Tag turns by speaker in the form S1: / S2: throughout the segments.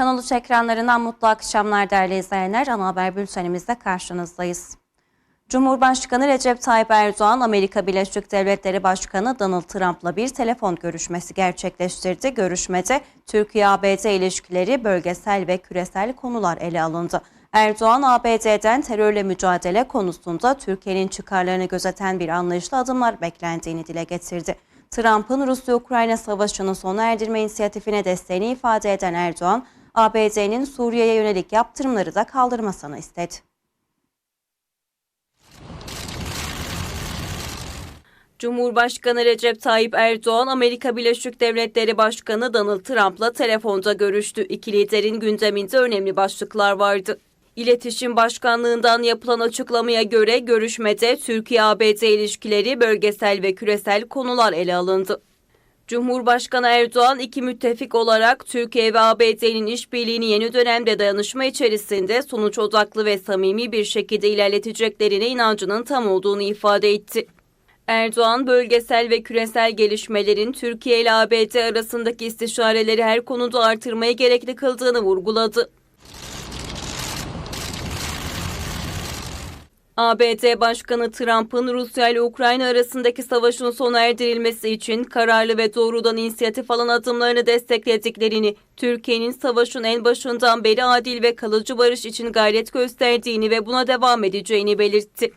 S1: Kanal 3 ekranlarından mutlu akşamlar değerli izleyenler. Ana haber bültenimizde karşınızdayız. Cumhurbaşkanı Recep Tayyip Erdoğan, Amerika Birleşik Devletleri Başkanı Donald Trump'la bir telefon görüşmesi gerçekleştirdi. Görüşmede Türkiye-ABD ilişkileri, bölgesel ve küresel konular ele alındı. Erdoğan, ABD'den terörle mücadele konusunda Türkiye'nin çıkarlarını gözeten bir anlayışla adımlar beklendiğini dile getirdi. Trump'ın Rusya-Ukrayna savaşının sona erdirme inisiyatifine desteğini ifade eden Erdoğan, ABD'nin Suriye'ye yönelik yaptırımları da kaldırmasını istedi. Cumhurbaşkanı Recep Tayyip Erdoğan, Amerika Birleşik Devletleri Başkanı Donald Trump'la telefonda görüştü. İki liderin gündeminde önemli başlıklar vardı. İletişim Başkanlığından yapılan açıklamaya göre görüşmede Türkiye-ABD ilişkileri, bölgesel ve küresel konular ele alındı. Cumhurbaşkanı Erdoğan iki müttefik olarak Türkiye ve ABD'nin işbirliğini yeni dönemde dayanışma içerisinde sonuç odaklı ve samimi bir şekilde ilerleteceklerine inancının tam olduğunu ifade etti. Erdoğan, bölgesel ve küresel gelişmelerin Türkiye ile ABD arasındaki istişareleri her konuda artırmaya gerekli kıldığını vurguladı. ABD Başkanı Trump'ın Rusya ile Ukrayna arasındaki savaşın sona erdirilmesi için kararlı ve doğrudan inisiyatif alan adımlarını desteklediklerini, Türkiye'nin savaşın en başından beri adil ve kalıcı barış için gayret gösterdiğini ve buna devam edeceğini belirtti.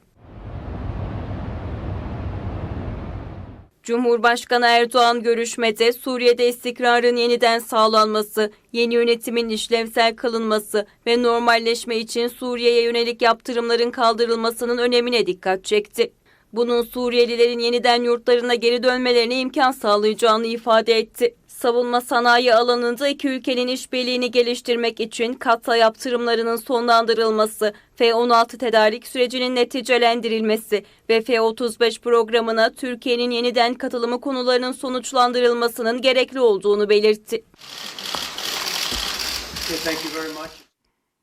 S1: Cumhurbaşkanı Erdoğan görüşmede Suriye'de istikrarın yeniden sağlanması, yeni yönetimin işlevsel kılınması ve normalleşme için Suriye'ye yönelik yaptırımların kaldırılmasının önemine dikkat çekti. Bunun Suriyelilerin yeniden yurtlarına geri dönmelerine imkan sağlayacağını ifade etti. Savunma sanayi alanında iki ülkenin işbirliğini geliştirmek için kata yaptırımlarının sonlandırılması, F-16 tedarik sürecinin neticelendirilmesi ve F-35 programına Türkiye'nin yeniden katılımı konularının sonuçlandırılmasının gerekli olduğunu belirtti.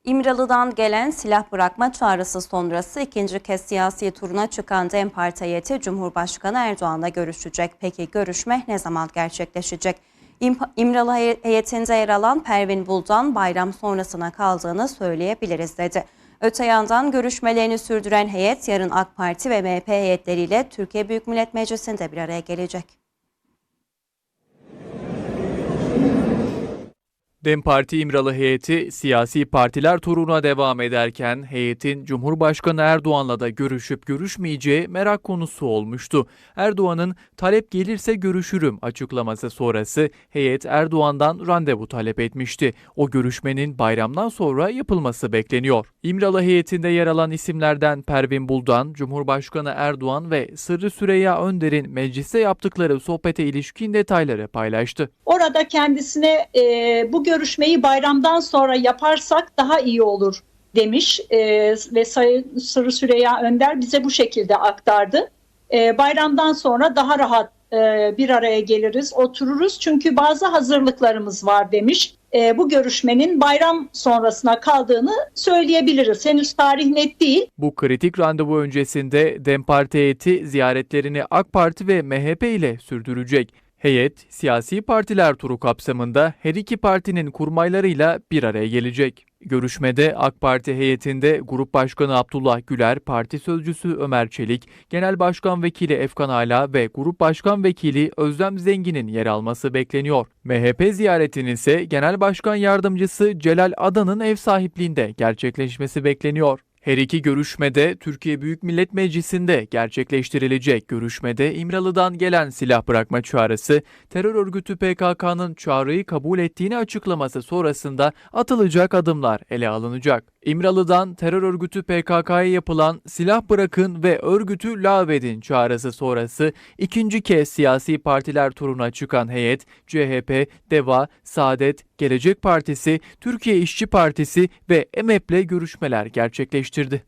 S1: İmralı'dan gelen silah bırakma çağrısı sonrası ikinci kez siyasi turuna çıkan DEM Parti heyeti Cumhurbaşkanı Erdoğan'la görüşecek. Peki görüşme ne zaman gerçekleşecek? İmralı hey- heyetinde yer alan Pervin Buldan bayram sonrasına kaldığını söyleyebiliriz dedi. Öte yandan görüşmelerini sürdüren heyet yarın AK Parti ve MHP heyetleriyle Türkiye Büyük Millet Meclisi'nde bir araya gelecek.
S2: DEM Parti İmralı heyeti siyasi partiler turuna devam ederken heyetin Cumhurbaşkanı Erdoğan'la da görüşüp görüşmeyeceği merak konusu olmuştu. Erdoğan'ın talep gelirse görüşürüm açıklaması sonrası heyet Erdoğan'dan randevu talep etmişti. O görüşmenin bayramdan sonra yapılması bekleniyor. İmralı heyetinde yer alan isimlerden Pervin Buldan, Cumhurbaşkanı Erdoğan ve Sırrı Süreyya Önder'in mecliste yaptıkları sohbete ilişkin detayları paylaştı.
S3: Orada kendisine e, bu görüşmeyi bayramdan sonra yaparsak daha iyi olur demiş e, ve Sayın Sırrı Süreyya Önder bize bu şekilde aktardı. E, bayramdan sonra daha rahat e, bir araya geliriz, otururuz çünkü bazı hazırlıklarımız var demiş. E, bu görüşmenin bayram sonrasına kaldığını söyleyebiliriz. Henüz tarih net değil.
S2: Bu kritik randevu öncesinde DEM Parti heyeti ziyaretlerini AK Parti ve MHP ile sürdürecek. Heyet, siyasi partiler turu kapsamında her iki partinin kurmaylarıyla bir araya gelecek. Görüşmede AK Parti heyetinde Grup Başkanı Abdullah Güler, Parti Sözcüsü Ömer Çelik, Genel Başkan Vekili Efkan Ala ve Grup Başkan Vekili Özlem Zengin'in yer alması bekleniyor. MHP ziyaretinin ise Genel Başkan Yardımcısı Celal Adan'ın ev sahipliğinde gerçekleşmesi bekleniyor. Her iki görüşmede Türkiye Büyük Millet Meclisi'nde gerçekleştirilecek görüşmede İmralı'dan gelen silah bırakma çağrısı, terör örgütü PKK'nın çağrıyı kabul ettiğini açıklaması sonrasında atılacak adımlar ele alınacak. İmralı'dan terör örgütü PKK'ya yapılan silah bırakın ve örgütü lağvedin çağrısı sonrası ikinci kez siyasi partiler turuna çıkan heyet, CHP, DEVA, Saadet, Gelecek Partisi, Türkiye İşçi Partisi ve EMEP'le görüşmeler gerçekleştirdi.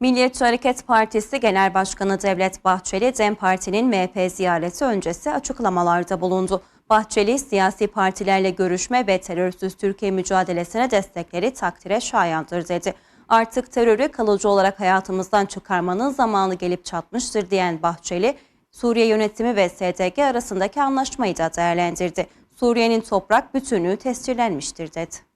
S1: Milliyetçi Hareket Partisi Genel Başkanı Devlet Bahçeli, DEM Parti'nin MHP ziyareti öncesi açıklamalarda bulundu. Bahçeli, siyasi partilerle görüşme ve terörsüz Türkiye mücadelesine destekleri takdire şayandır dedi. Artık terörü kalıcı olarak hayatımızdan çıkarmanın zamanı gelip çatmıştır diyen Bahçeli, Suriye yönetimi ve SDG arasındaki anlaşmayı da değerlendirdi. Suriye'nin toprak bütünlüğü tescillenmiştir dedi.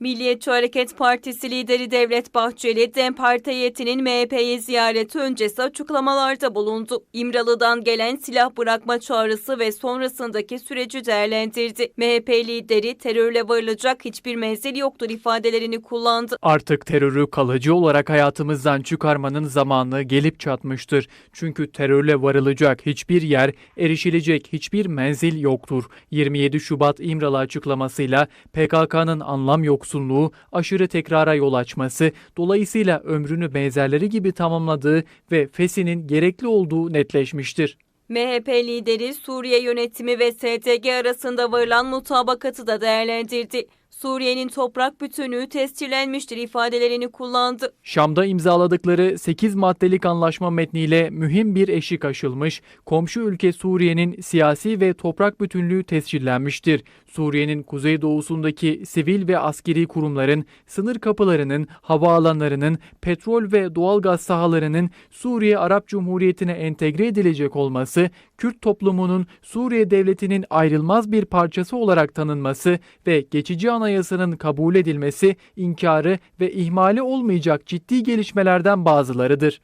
S1: Milliyetçi Hareket Partisi lideri Devlet Bahçeli, DEM Parti heyetinin MHP'ye ziyareti öncesi açıklamalarda bulundu. İmralı'dan gelen silah bırakma çağrısı ve sonrasındaki süreci değerlendirdi. MHP lideri terörle varılacak hiçbir menzil yoktur ifadelerini kullandı.
S2: Artık terörü kalıcı olarak hayatımızdan çıkarmanın zamanı gelip çatmıştır. Çünkü terörle varılacak hiçbir yer, erişilecek hiçbir menzil yoktur. 27 Şubat İmralı açıklamasıyla PKK'nın anlam yoksunluğu, aşırı tekrara yol açması, dolayısıyla ömrünü benzerleri gibi tamamladığı ve fesinin gerekli olduğu netleşmiştir.
S1: MHP lideri Suriye yönetimi ve STG arasında varılan mutabakatı da değerlendirdi. Suriye'nin toprak bütünlüğü tescillenmiştir ifadelerini kullandı.
S2: Şam'da imzaladıkları 8 maddelik anlaşma metniyle mühim bir eşik aşılmış, komşu ülke Suriye'nin siyasi ve toprak bütünlüğü tescillenmiştir. Suriye'nin kuzeydoğusundaki sivil ve askeri kurumların, sınır kapılarının, havaalanlarının, petrol ve doğalgaz sahalarının Suriye Arap Cumhuriyeti'ne entegre edilecek olması, Kürt toplumunun Suriye devletinin ayrılmaz bir parçası olarak tanınması ve geçici anayasanın kabul edilmesi, inkarı ve ihmali olmayacak ciddi gelişmelerden bazılarıdır.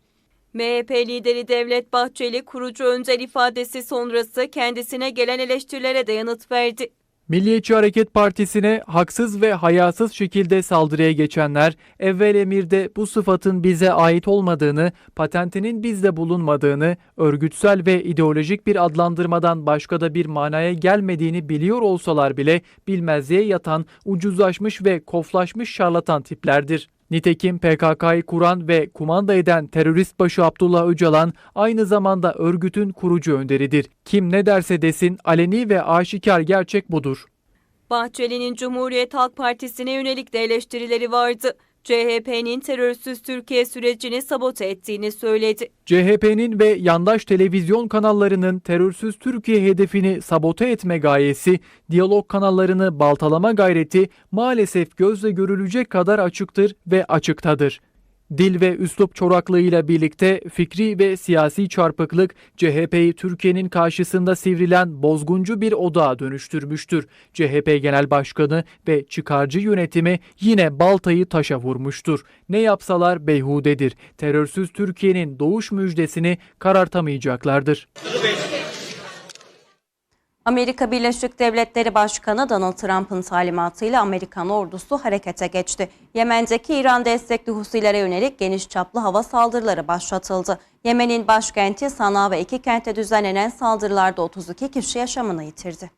S1: MHP lideri Devlet Bahçeli kurucu önder ifadesi sonrası kendisine gelen eleştirilere de yanıt verdi.
S2: Milliyetçi Hareket Partisi'ne haksız ve hayasız şekilde saldırıya geçenler, evvel emirde bu sıfatın bize ait olmadığını, patentinin bizde bulunmadığını, örgütsel ve ideolojik bir adlandırmadan başka da bir manaya gelmediğini biliyor olsalar bile bilmezliğe yatan, ucuzlaşmış ve koflaşmış şarlatan tiplerdir. Nitekim PKK'yı kuran ve kumanda eden terörist başı Abdullah Öcalan aynı zamanda örgütün kurucu önderidir. Kim ne derse desin aleni ve aşikar gerçek budur.
S1: Bahçeli'nin Cumhuriyet Halk Partisi'ne yönelik de eleştirileri vardı. CHP'nin terörsüz Türkiye sürecini sabote ettiğini söyledi.
S2: CHP'nin ve yandaş televizyon kanallarının terörsüz Türkiye hedefini sabote etme gayesi, diyalog kanallarını baltalama gayreti maalesef gözle görülecek kadar açıktır ve açıktadır. Dil ve üslup çoraklığıyla birlikte fikri ve siyasi çarpıklık CHP'yi Türkiye'nin karşısında sivrilen bozguncu bir odağa dönüştürmüştür. CHP Genel Başkanı ve çıkarcı yönetimi yine baltayı taşa vurmuştur. Ne yapsalar beyhudedir. Terörsüz Türkiye'nin doğuş müjdesini karartamayacaklardır.
S1: Amerika Birleşik Devletleri Başkanı Donald Trump'ın talimatıyla Amerikan ordusu harekete geçti. Yemen'deki İran destekli Husilere yönelik geniş çaplı hava saldırıları başlatıldı. Yemen'in başkenti Sana ve iki kentte düzenlenen saldırılarda 32 kişi yaşamını yitirdi.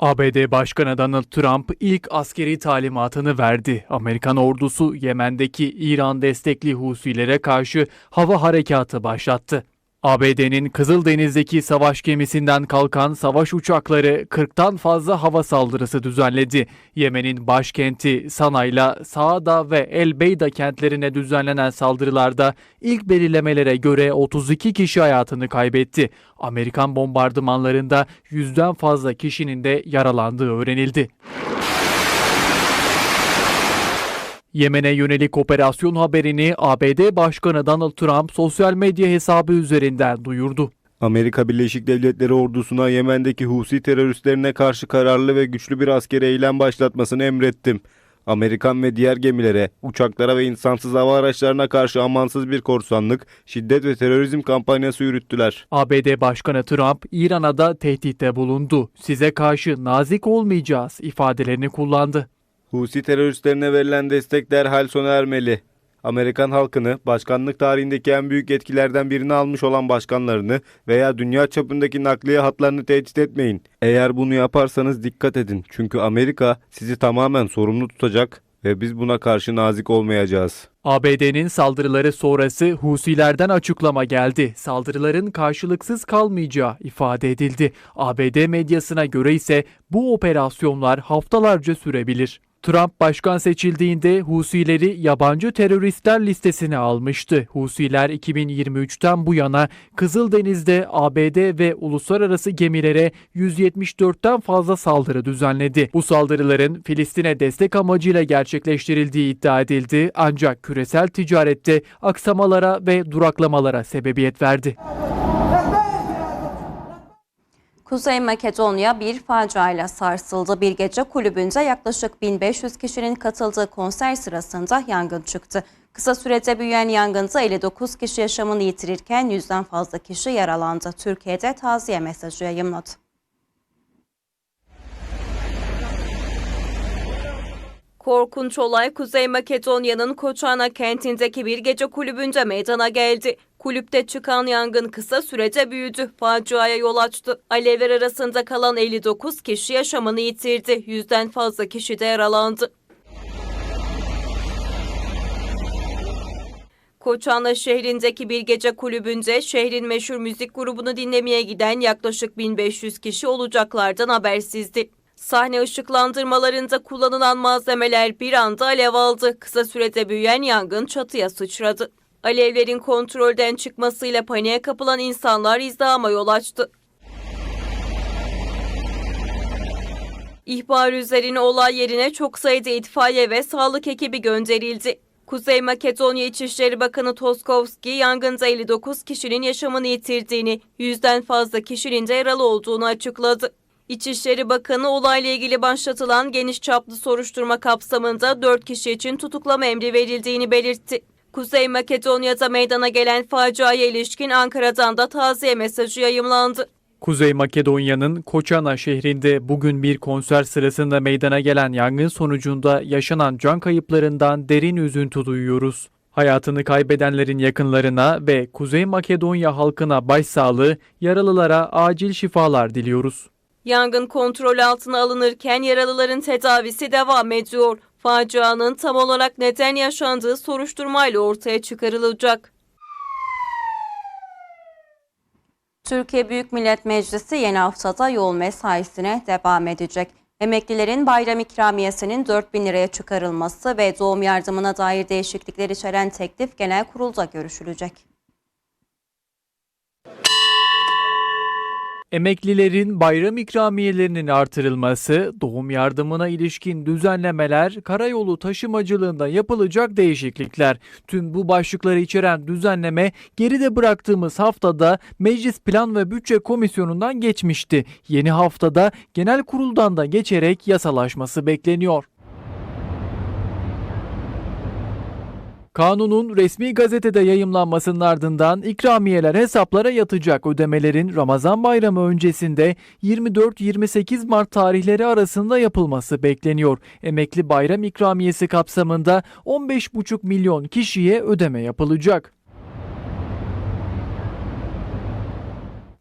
S2: ABD Başkanı Donald Trump ilk askeri talimatını verdi. Amerikan ordusu Yemen'deki İran destekli Husilere karşı hava harekatı başlattı. ABD'nin Kızıldeniz'deki savaş gemisinden kalkan savaş uçakları 40'tan fazla hava saldırısı düzenledi. Yemen'in başkenti Sana'yla Saada ve El Beyda kentlerine düzenlenen saldırılarda ilk belirlemelere göre 32 kişi hayatını kaybetti. Amerikan bombardımanlarında yüzden fazla kişinin de yaralandığı öğrenildi. Yemen'e yönelik operasyon haberini ABD Başkanı Donald Trump sosyal medya hesabı üzerinden duyurdu.
S4: Amerika Birleşik Devletleri ordusuna Yemen'deki Husi teröristlerine karşı kararlı ve güçlü bir askeri eylem başlatmasını emrettim. Amerikan ve diğer gemilere, uçaklara ve insansız hava araçlarına karşı amansız bir korsanlık, şiddet ve terörizm kampanyası yürüttüler.
S2: ABD Başkanı Trump, İran'a da tehditte bulundu. Size karşı nazik olmayacağız ifadelerini kullandı.
S4: Husi teröristlerine verilen destek derhal sona ermeli. Amerikan halkını başkanlık tarihindeki en büyük etkilerden birini almış olan başkanlarını veya dünya çapındaki nakliye hatlarını tehdit etmeyin. Eğer bunu yaparsanız dikkat edin. Çünkü Amerika sizi tamamen sorumlu tutacak ve biz buna karşı nazik olmayacağız.
S2: ABD'nin saldırıları sonrası Husilerden açıklama geldi. Saldırıların karşılıksız kalmayacağı ifade edildi. ABD medyasına göre ise bu operasyonlar haftalarca sürebilir. Trump başkan seçildiğinde Husileri yabancı teröristler listesine almıştı. Husiler 2023'ten bu yana Kızıldeniz'de ABD ve uluslararası gemilere 174'ten fazla saldırı düzenledi. Bu saldırıların Filistin'e destek amacıyla gerçekleştirildiği iddia edildi ancak küresel ticarette aksamalara ve duraklamalara sebebiyet verdi.
S1: Kuzey Makedonya bir faciayla sarsıldı. Bir gece kulübünde yaklaşık 1500 kişinin katıldığı konser sırasında yangın çıktı. Kısa sürede büyüyen yangında 59 kişi yaşamını yitirirken yüzden fazla kişi yaralandı. Türkiye'de taziye mesajı yayımladı. Korkunç olay Kuzey Makedonya'nın Koçana kentindeki bir gece kulübünde meydana geldi. Kulüpte çıkan yangın kısa sürede büyüdü. Faciaya yol açtı. Alevler arasında kalan 59 kişi yaşamını yitirdi. Yüzden fazla kişi de yaralandı. Koçanlı şehrindeki bir gece kulübünde şehrin meşhur müzik grubunu dinlemeye giden yaklaşık 1500 kişi olacaklardan habersizdi. Sahne ışıklandırmalarında kullanılan malzemeler bir anda alev aldı. Kısa sürede büyüyen yangın çatıya sıçradı. Alevlerin kontrolden çıkmasıyla paniğe kapılan insanlar izdihama yol açtı. İhbar üzerine olay yerine çok sayıda itfaiye ve sağlık ekibi gönderildi. Kuzey Makedonya İçişleri Bakanı Toskovski yangında 59 kişinin yaşamını yitirdiğini, yüzden fazla kişinin de yaralı olduğunu açıkladı. İçişleri Bakanı olayla ilgili başlatılan geniş çaplı soruşturma kapsamında 4 kişi için tutuklama emri verildiğini belirtti. Kuzey Makedonya'da meydana gelen faciaya ilişkin Ankara'dan da taziye mesajı yayımlandı.
S2: Kuzey Makedonya'nın Koçana şehrinde bugün bir konser sırasında meydana gelen yangın sonucunda yaşanan can kayıplarından derin üzüntü duyuyoruz. Hayatını kaybedenlerin yakınlarına ve Kuzey Makedonya halkına başsağlığı, yaralılara acil şifalar diliyoruz.
S1: Yangın kontrol altına alınırken yaralıların tedavisi devam ediyor. Facianın tam olarak neden yaşandığı soruşturmayla ortaya çıkarılacak. Türkiye Büyük Millet Meclisi yeni haftada yoğun mesaisine devam edecek. Emeklilerin bayram ikramiyesinin 4 bin liraya çıkarılması ve doğum yardımına dair değişiklikler içeren teklif genel kurulda görüşülecek.
S2: Emeklilerin bayram ikramiyelerinin artırılması, doğum yardımına ilişkin düzenlemeler, karayolu taşımacılığında yapılacak değişiklikler. Tüm bu başlıkları içeren düzenleme geride bıraktığımız haftada Meclis Plan ve Bütçe Komisyonu'ndan geçmişti. Yeni haftada genel kuruldan da geçerek yasalaşması bekleniyor. Kanunun resmi gazetede yayımlanmasının ardından ikramiyeler hesaplara yatacak ödemelerin Ramazan bayramı öncesinde 24-28 Mart tarihleri arasında yapılması bekleniyor. Emekli bayram ikramiyesi kapsamında 15,5 milyon kişiye ödeme yapılacak.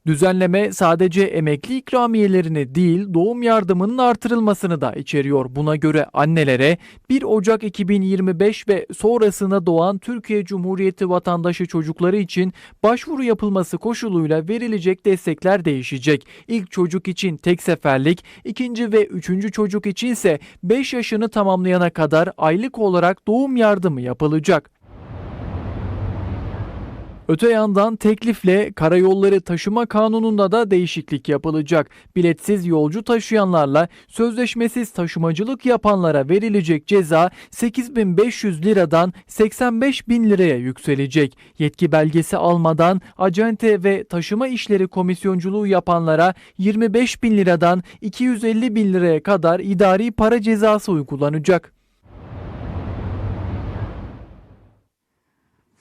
S2: Düzenleme sadece emekli ikramiyelerini değil doğum yardımının artırılmasını da içeriyor. Buna göre annelere 1 Ocak 2025 ve sonrasında doğan Türkiye Cumhuriyeti vatandaşı çocukları için başvuru yapılması koşuluyla verilecek destekler değişecek. İlk çocuk için tek seferlik, ikinci ve üçüncü çocuk içinse 5 yaşını tamamlayana kadar aylık olarak doğum yardımı yapılacak. Öte yandan teklifle karayolları taşıma kanununda da değişiklik yapılacak. Biletsiz yolcu taşıyanlarla sözleşmesiz taşımacılık yapanlara verilecek ceza 8500 liradan 85 bin liraya yükselecek. Yetki belgesi almadan acente ve taşıma işleri komisyonculuğu yapanlara 25 bin liradan 250 bin liraya kadar idari para cezası uygulanacak.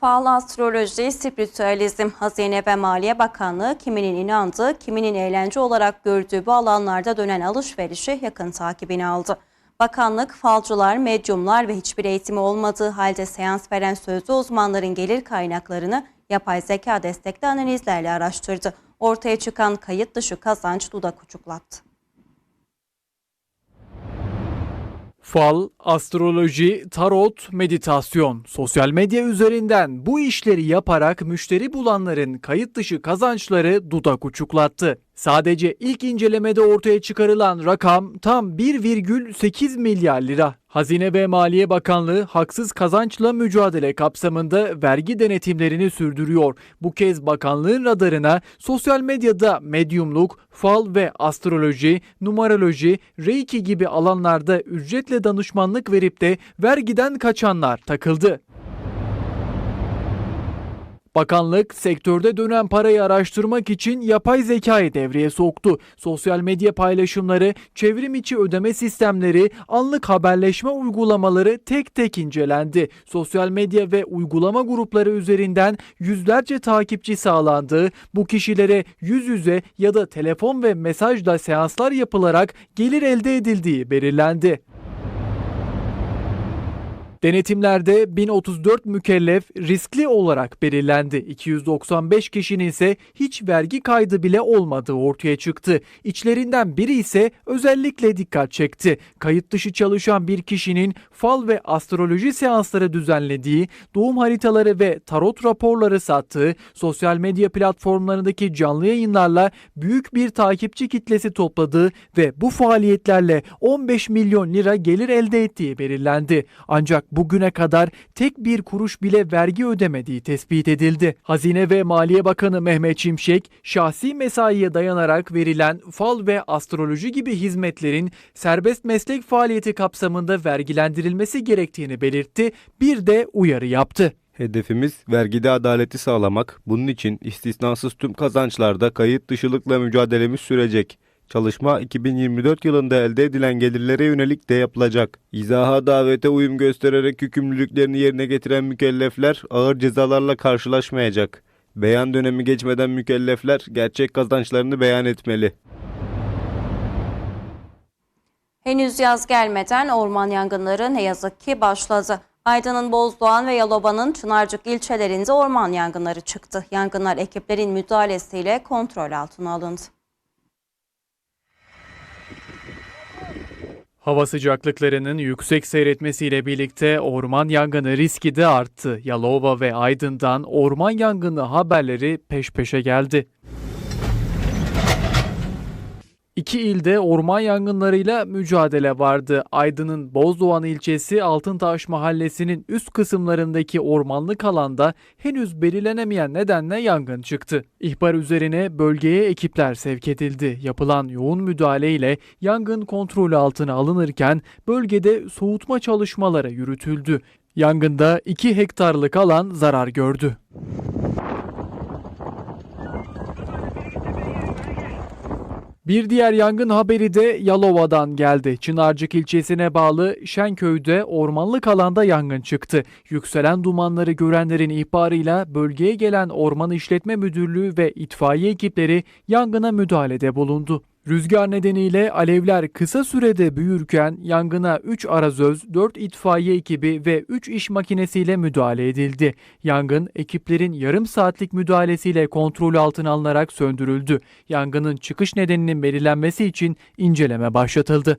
S1: Fal astroloji, spiritüalizm, Hazine ve Maliye Bakanlığı kiminin inandığı, kiminin eğlence olarak gördüğü bu alanlarda dönen alışverişi yakın takibini aldı. Bakanlık, falcılar, medyumlar ve hiçbir eğitimi olmadığı halde seans veren sözlü uzmanların gelir kaynaklarını yapay zeka destekli analizlerle araştırdı. Ortaya çıkan kayıt dışı kazanç dudak uçuklattı.
S2: Fal, astroloji, tarot, meditasyon, sosyal medya üzerinden bu işleri yaparak müşteri bulanların kayıt dışı kazançları dudak uçuklattı. Sadece ilk incelemede ortaya çıkarılan rakam tam 1,8 milyar lira. Hazine ve Maliye Bakanlığı haksız kazançla mücadele kapsamında vergi denetimlerini sürdürüyor. Bu kez bakanlığın radarına sosyal medyada medyumluk, fal ve astroloji, numaroloji, reiki gibi alanlarda ücretle danışmanlık verip de vergiden kaçanlar takıldı. Bakanlık sektörde dönen parayı araştırmak için yapay zekayı devreye soktu. Sosyal medya paylaşımları, çevrim içi ödeme sistemleri, anlık haberleşme uygulamaları tek tek incelendi. Sosyal medya ve uygulama grupları üzerinden yüzlerce takipçi sağlandı. Bu kişilere yüz yüze ya da telefon ve mesajla seanslar yapılarak gelir elde edildiği belirlendi. Denetimlerde 1034 mükellef riskli olarak belirlendi. 295 kişinin ise hiç vergi kaydı bile olmadığı ortaya çıktı. İçlerinden biri ise özellikle dikkat çekti. Kayıt dışı çalışan bir kişinin fal ve astroloji seansları düzenlediği, doğum haritaları ve tarot raporları sattığı, sosyal medya platformlarındaki canlı yayınlarla büyük bir takipçi kitlesi topladığı ve bu faaliyetlerle 15 milyon lira gelir elde ettiği belirlendi. Ancak bugüne kadar tek bir kuruş bile vergi ödemediği tespit edildi. Hazine ve Maliye Bakanı Mehmet Şimşek, şahsi mesaiye dayanarak verilen fal ve astroloji gibi hizmetlerin serbest meslek faaliyeti kapsamında vergilendirilmesi gerektiğini belirtti, bir de uyarı yaptı.
S4: Hedefimiz vergide adaleti sağlamak. Bunun için istisnasız tüm kazançlarda kayıt dışılıkla mücadelemiz sürecek. Çalışma 2024 yılında elde edilen gelirlere yönelik de yapılacak. İzaha davete uyum göstererek yükümlülüklerini yerine getiren mükellefler ağır cezalarla karşılaşmayacak. Beyan dönemi geçmeden mükellefler gerçek kazançlarını beyan etmeli.
S1: Henüz yaz gelmeden orman yangınları ne yazık ki başladı. Aydın'ın Bozdoğan ve Yalova'nın Çınarcık ilçelerinde orman yangınları çıktı. Yangınlar ekiplerin müdahalesiyle kontrol altına alındı.
S2: Hava sıcaklıklarının yüksek seyretmesiyle birlikte orman yangını riski de arttı. Yalova ve Aydın'dan orman yangını haberleri peş peşe geldi. İki ilde orman yangınlarıyla mücadele vardı. Aydın'ın Bozdoğan ilçesi Altıntaş mahallesinin üst kısımlarındaki ormanlık alanda henüz belirlenemeyen nedenle yangın çıktı. İhbar üzerine bölgeye ekipler sevk edildi. Yapılan yoğun müdahaleyle yangın kontrol altına alınırken bölgede soğutma çalışmaları yürütüldü. Yangında 2 hektarlık alan zarar gördü. Bir diğer yangın haberi de Yalova'dan geldi. Çınarcık ilçesine bağlı Şenköy'de ormanlık alanda yangın çıktı. Yükselen dumanları görenlerin ihbarıyla bölgeye gelen Orman İşletme Müdürlüğü ve itfaiye ekipleri yangına müdahalede bulundu. Rüzgar nedeniyle alevler kısa sürede büyürken yangına 3 arazöz, 4 itfaiye ekibi ve 3 iş makinesiyle müdahale edildi. Yangın ekiplerin yarım saatlik müdahalesiyle kontrol altına alınarak söndürüldü. Yangının çıkış nedeninin belirlenmesi için inceleme başlatıldı.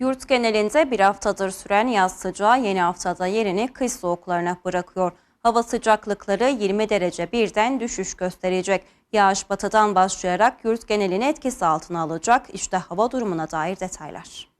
S1: Yurt genelinde bir haftadır süren yaz sıcağı yeni haftada yerini kış soğuklarına bırakıyor. Hava sıcaklıkları 20 derece birden düşüş gösterecek. Yağış batıdan başlayarak yurt genelini etkisi altına alacak. İşte hava durumuna dair detaylar.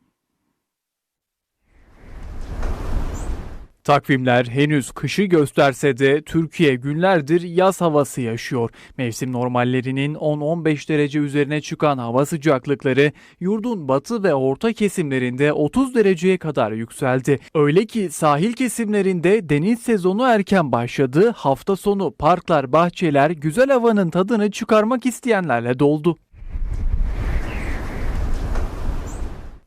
S2: Takvimler henüz kışı gösterse de Türkiye günlerdir yaz havası yaşıyor. Mevsim normallerinin 10-15 derece üzerine çıkan hava sıcaklıkları yurdun batı ve orta kesimlerinde 30 dereceye kadar yükseldi. Öyle ki sahil kesimlerinde deniz sezonu erken başladı. Hafta sonu parklar, bahçeler güzel havanın tadını çıkarmak isteyenlerle doldu.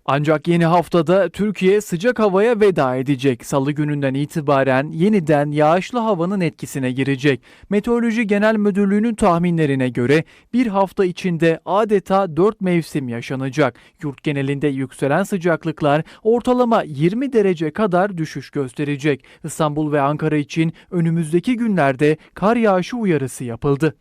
S2: Ancak yeni haftada Türkiye sıcak havaya veda edecek. Salı gününden itibaren yeniden yağışlı havanın etkisine girecek. Meteoroloji Genel Müdürlüğü'nün tahminlerine göre bir hafta içinde adeta 4 mevsim yaşanacak. Yurt genelinde yükselen sıcaklıklar ortalama 20 derece kadar düşüş gösterecek. İstanbul ve Ankara için önümüzdeki günlerde kar yağışı uyarısı yapıldı.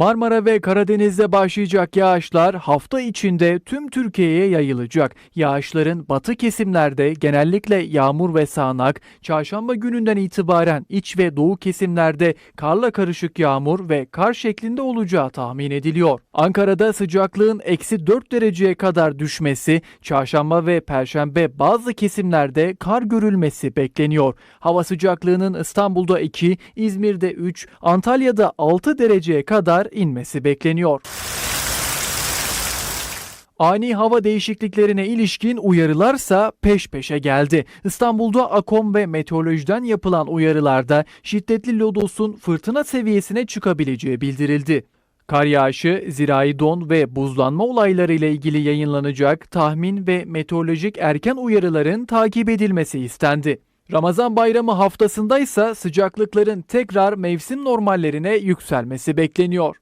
S2: Marmara ve Karadeniz'de başlayacak yağışlar hafta içinde tüm Türkiye'ye yayılacak. Yağışların batı kesimlerde genellikle yağmur ve sağanak, çarşamba gününden itibaren iç ve doğu kesimlerde karla karışık yağmur ve kar şeklinde olacağı tahmin ediliyor. Ankara'da sıcaklığın eksi 4 dereceye kadar düşmesi, çarşamba ve perşembe bazı kesimlerde kar görülmesi bekleniyor. Hava sıcaklığının İstanbul'da 2, İzmir'de 3, Antalya'da 6 dereceye kadar inmesi bekleniyor. Ani hava değişikliklerine ilişkin uyarılarsa peş peşe geldi. İstanbul'da AKOM ve meteorolojiden yapılan uyarılarda şiddetli lodosun fırtına seviyesine çıkabileceği bildirildi. Kar yağışı, zirai don ve buzlanma olayları ile ilgili yayınlanacak tahmin ve meteorolojik erken uyarıların takip edilmesi istendi. Ramazan bayramı haftasında ise sıcaklıkların tekrar mevsim normallerine yükselmesi bekleniyor.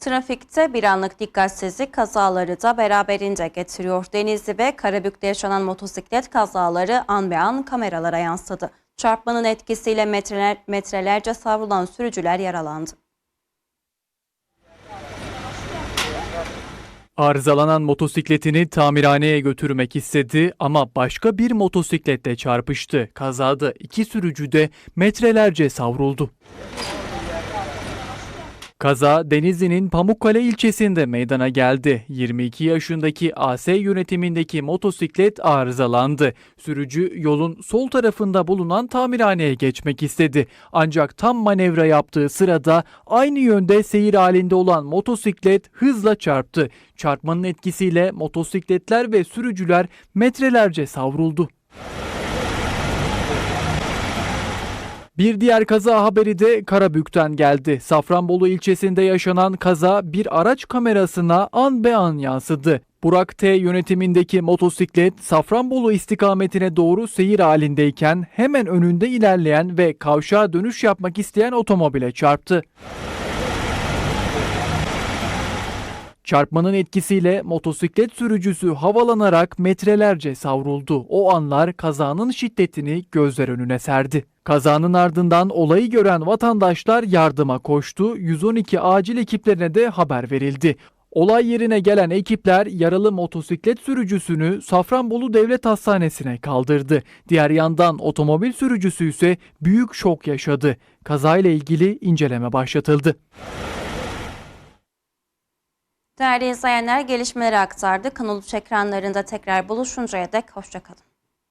S1: Trafikte bir anlık dikkatsizlik kazaları da beraberinde getiriyor. Denizli ve Karabük'te yaşanan motosiklet kazaları an be an kameralara yansıdı. Çarpmanın etkisiyle metreler, metrelerce savrulan sürücüler yaralandı.
S2: Arızalanan motosikletini tamirhaneye götürmek istedi ama başka bir motosikletle çarpıştı. Kazada iki sürücü de metrelerce savruldu. Kaza Denizli'nin Pamukkale ilçesinde meydana geldi. 22 yaşındaki AS yönetimindeki motosiklet arızalandı. Sürücü yolun sol tarafında bulunan tamirhaneye geçmek istedi. Ancak tam manevra yaptığı sırada aynı yönde seyir halinde olan motosiklet hızla çarptı. Çarpmanın etkisiyle motosikletler ve sürücüler metrelerce savruldu. Bir diğer kaza haberi de Karabük'ten geldi. Safranbolu ilçesinde yaşanan kaza bir araç kamerasına an be an yansıdı. Burak T yönetimindeki motosiklet Safranbolu istikametine doğru seyir halindeyken hemen önünde ilerleyen ve kavşağa dönüş yapmak isteyen otomobile çarptı. Çarpmanın etkisiyle motosiklet sürücüsü havalanarak metrelerce savruldu. O anlar kazanın şiddetini gözler önüne serdi. Kazanın ardından olayı gören vatandaşlar yardıma koştu. 112 acil ekiplerine de haber verildi. Olay yerine gelen ekipler yaralı motosiklet sürücüsünü Safranbolu Devlet Hastanesi'ne kaldırdı. Diğer yandan otomobil sürücüsü ise büyük şok yaşadı. Kazayla ilgili inceleme başlatıldı.
S1: Değerli izleyenler gelişmeleri aktardık. Kanal 3 ekranlarında tekrar buluşuncaya dek hoşçakalın.